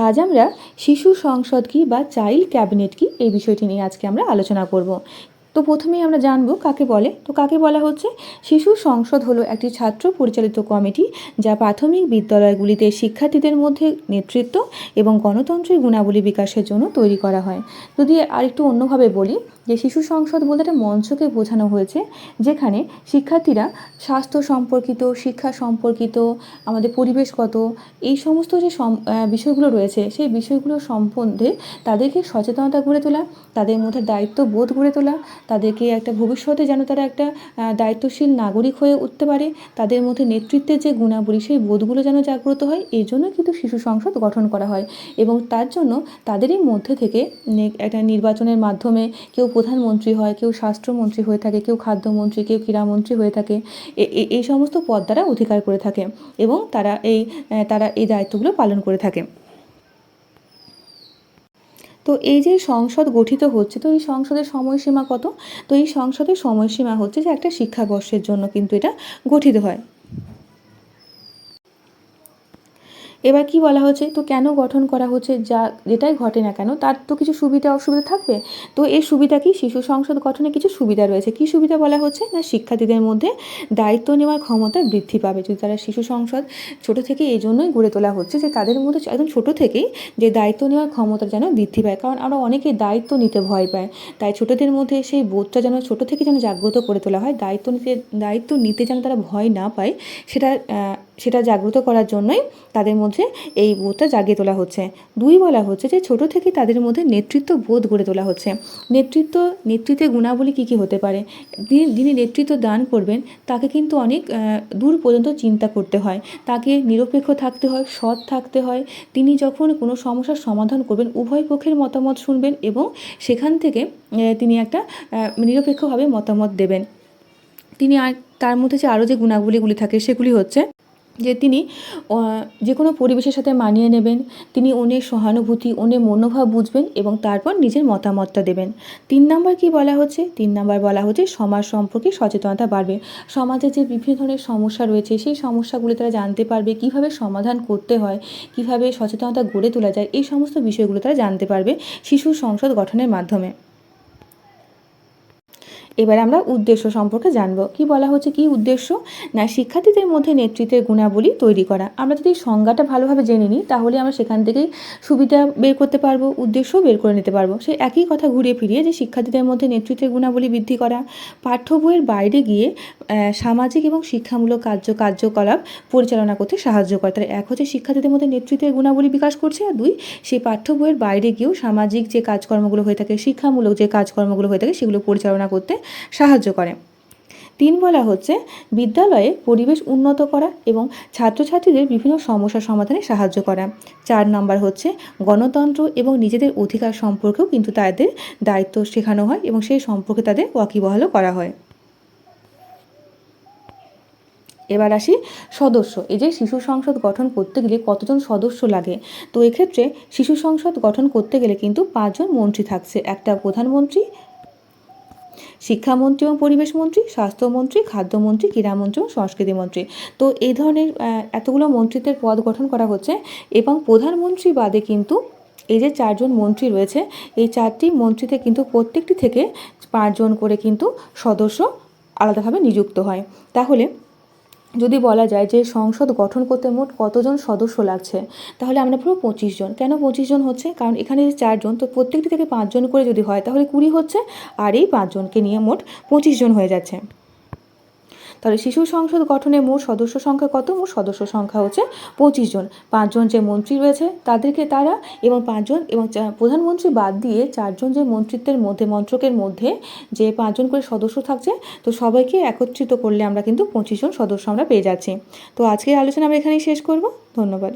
আজ আমরা শিশু সংসদ কি বা চাইল্ড ক্যাবিনেট কি এই বিষয়টি নিয়ে আজকে আমরা আলোচনা করব। তো প্রথমেই আমরা জানব কাকে বলে। তো কাকে বলা হচ্ছে? শিশু সংসদ হলো একটি ছাত্র পরিচালিত কমিটি যা প্রাথমিক বিদ্যালয়গুলিতে শিক্ষার্থীদের মধ্যে নেতৃত্ব এবং গণতন্ত্রের গুণাবলী বিকাশের জন্য তৈরি করা হয়। যদি আরেকটু অন্যভাবে বলি, যে শিশু সংসদ বলতে একটা মঞ্চকে বোঝানো হয়েছে, যেখানে শিক্ষার্থীরা স্বাস্থ্য সম্পর্কিত, শিক্ষা সম্পর্কিত, আমাদের পরিবেশগত এই সমস্ত যে বিষয়গুলো রয়েছে, সেই বিষয়গুলো সম্বন্ধে তাদেরকে সচেতনতা গড়ে তোলা, তাদের মধ্যে দায়িত্ববোধ গড়ে তোলা তাদেরকে একটা ভবিষ্যতে যেন তারা একটা দায়িত্বশীল নাগরিক হয়ে উঠতে পারে। তাদের মধ্যে নেতৃত্বের যে গুণাবলী, সেই বোধগুলো যেন জাগ্রত হয়, এই জন্য কিন্তু শিশু সংসদ গঠন করা হয়। এবং তার জন্য তাদেরই মধ্যে থেকে একটা নির্বাচনের মাধ্যমে কেউ প্রধানমন্ত্রী হয়, কেউ স্বাস্থ্যমন্ত্রী হয়ে থাকে, কেউ খাদ্যমন্ত্রী, কেউ ক্রীড়ামন্ত্রী হয়ে থাকে। এই সমস্ত পদ দ্বারা অধিকার করে থাকে এবং তারা এই তারা এই দায়িত্বগুলো পালন করে থাকে। তো এই যে সংসদ গঠিত হচ্ছে, তো এই সংসদের সময়সীমা কত? তো এই সংসদের সময়সীমা হচ্ছে যে একটা শিক্ষাবর্ষের জন্য কিন্তু এটা গঠিত হয়। এবার কি বলা হচ্ছে? তো কেন গঠন করা হচ্ছে? যা যেটাই ঘটে না কেন, তার তো কিছু সুবিধা অসুবিধা থাকবে? তো এই সুবিধা কি শিশু সংসদ গঠনে কিছু সুবিধা রয়েছে। কি সুবিধা বলা হচ্ছে? না, শিক্ষার্থীদের মধ্যে দায়িত্ব নেওয়ার ক্ষমতা বৃদ্ধি পাবে। যদি তারা শিশু সংসদ ছোট থেকে এই জন্যই গড়ে তোলা হচ্ছে যে তাদের মধ্যে একদম ছোট থেকেই যে দায়িত্ব নেওয়ার ক্ষমতা যেন বৃদ্ধি পায়। কারণ আমরা অনেকে দায়িত্ব নিতে ভয় পায়। তাই ছোটদের মধ্যে সেই বোধটা যেন ছোট থেকে যেন জাগ্রত করে তোলা হয়। দায়িত্ব নিতে দায়িত্ব নিতে যেন তারা ভয় না পায়, সেটা সেটা জাগ্রত করার জন্যই তাদের মধ্যে এই বোধটা জাগিয়ে তোলা হচ্ছে। দুই বলা হচ্ছে যে ছোট থেকে তাদের মধ্যে নেতৃত্ব বোধ গড়ে তোলা হচ্ছে। নেতৃত্ব, নেতৃত্বের গুণাবলী কী কী হতে পারে? যিনি নেতৃত্ব দান করবেন, তাকে কিন্তু অনেক দূর পর্যন্ত চিন্তা করতে হয়। তাকে নিরপেক্ষ থাকতে হয়, সৎ থাকতে হয়। তিনি যখন কোনো সমস্যার সমাধান করবেন, উভয় পক্ষের মতামত শুনবেন এবং সেখান থেকে তিনি একটা নিরপেক্ষভাবে মতামত দেবেন। তিনি আর, তার মধ্যে যে আরও যে গুণাবলীগুলি থাকে, সেগুলি হচ্ছে যে তিনি যে কোনো পরিবেশের সাথে মানিয়ে নেবেন, তিনি অন্যের সহানুভূতি, অন্যের মনোভাব বুঝবেন এবং তারপর নিজের মতামতটা দেবেন। তিন নাম্বার কি বলা হচ্ছে? তিন নাম্বার বলা হচ্ছে সমাজ সম্পর্কে সচেতনতা বাড়বে। সমাজে যে বিভিন্ন ধরনের সমস্যা রয়েছে, সেই সমস্যাগুলি তারা জানতে পারবে, কীভাবে সমাধান করতে হয়, কীভাবে সচেতনতা গড়ে তোলা যায়, এই সমস্ত বিষয়গুলো তারা জানতে পারবে শিশু সংসদ গঠনের মাধ্যমে। এবার আমরা উদ্দেশ্য সম্পর্কে জানব। কি বলা হচ্ছে, কি উদ্দেশ্য? না, শিক্ষার্থীদের মধ্যে নেতৃত্বের গুণাবলী তৈরি করা। আমরা যদি সংজ্ঞাটা ভালোভাবে জেনে নিই, তাহলে আমরা সেখান থেকেই সুবিধা বের করতে পারব, উদ্দেশ্য বের করে নিতে পারব। সেই একই কথা ঘুরিয়ে ফিরিয়ে যে শিক্ষার্থীদের মধ্যে নেতৃত্বের গুণাবলী বৃদ্ধি করা, পাঠ্য বইয়ের বাইরে গিয়ে সামাজিক এবং শিক্ষামূলক কার্য, কার্যকলাপ পরিচালনা করতে সাহায্য করে। তাহলে এক হচ্ছে শিক্ষার্থীদের মধ্যে নেতৃত্বের গুণাবলী বিকাশ করছে, আর দুই, সেই পাঠ্য বইয়ের বাইরে গিয়েও সামাজিক যে কাজকর্মগুলো হয়ে থাকে, শিক্ষামূলক যে কাজকর্মগুলো হয়ে থাকে, সেগুলো পরিচালনা করতে সাহায্য করে। তিন বলা হচ্ছে, বিদ্যালয়ে পরিবেশ উন্নত করা এবং ছাত্রছাত্রীদের বিভিন্ন সমস্যা সমাধানে সাহায্য করা। চার নম্বর হচ্ছে, গণতন্ত্র এবং নিজেদের অধিকার সম্পর্কেও কিন্তু তাদের দায়িত্ব শেখানো হয় এবং সেই সম্পর্কে তাদের ওয়াকিবহালও করা হয়। এবার আসি সদস্য। এই যে শিশু সংসদ গঠন করতে গেলে কতজন সদস্য লাগে? তো এক্ষেত্রে শিশু সংসদ গঠন করতে গেলে কিন্তু পাঁচজন মন্ত্রী থাকছে। একটা প্রধানমন্ত্রী শিক্ষামন্ত্রী এবং পরিবেশ মন্ত্রী, স্বাস্থ্যমন্ত্রী, খাদ্যমন্ত্রী, ক্রীড়ামন্ত্রী এবং সংস্কৃতি মন্ত্রী। তো এই ধরনের এতগুলো মন্ত্রীদের পদ গঠন করা হচ্ছে এবং প্রধানমন্ত্রী বাদে কিন্তু এই যে চারজন মন্ত্রী রয়েছে, এই চারটি মন্ত্রীতে কিন্তু প্রত্যেকটি থেকে পাঁচজন করে কিন্তু সদস্য আলাদাভাবে নিযুক্ত হয়। তাহলে যদি বলা যায় যে সংসদ গঠন করতে মোট কতজন সদস্য লাগছে, তাহলে আমরা পুরো পঁচিশ জন। কেন পঁচিশ জন হচ্ছে? কারণ এখানে যে চারজন তো প্রত্যেকটি থেকে পাঁচজন করে যদি হয়, তাহলে কুড়ি হচ্ছে আর এই পাঁচজনকে নিয়ে মোট পঁচিশ জন হয়ে যাচ্ছে। তাহলে শিশু সংসদ গঠনে মোট সদস্য সংখ্যা কত? মোট সদস্য সংখ্যা হচ্ছে পঁচিশ জন। পাঁচজন যে মন্ত্রী রয়েছে, তাদেরকে তারা এবং পাঁচজন এবং প্রধানমন্ত্রী বাদ দিয়ে চারজন যে মন্ত্রিত্বের মধ্যে, মন্ত্রকের মধ্যে যে পাঁচজন করে সদস্য থাকছে, তো সবাইকে একত্রিত করলে আমরা কিন্তু পঁচিশ জন সদস্য আমরা পেয়ে যাচ্ছি। তো আজকের আলোচনা আমরা এখানেই শেষ করব। ধন্যবাদ।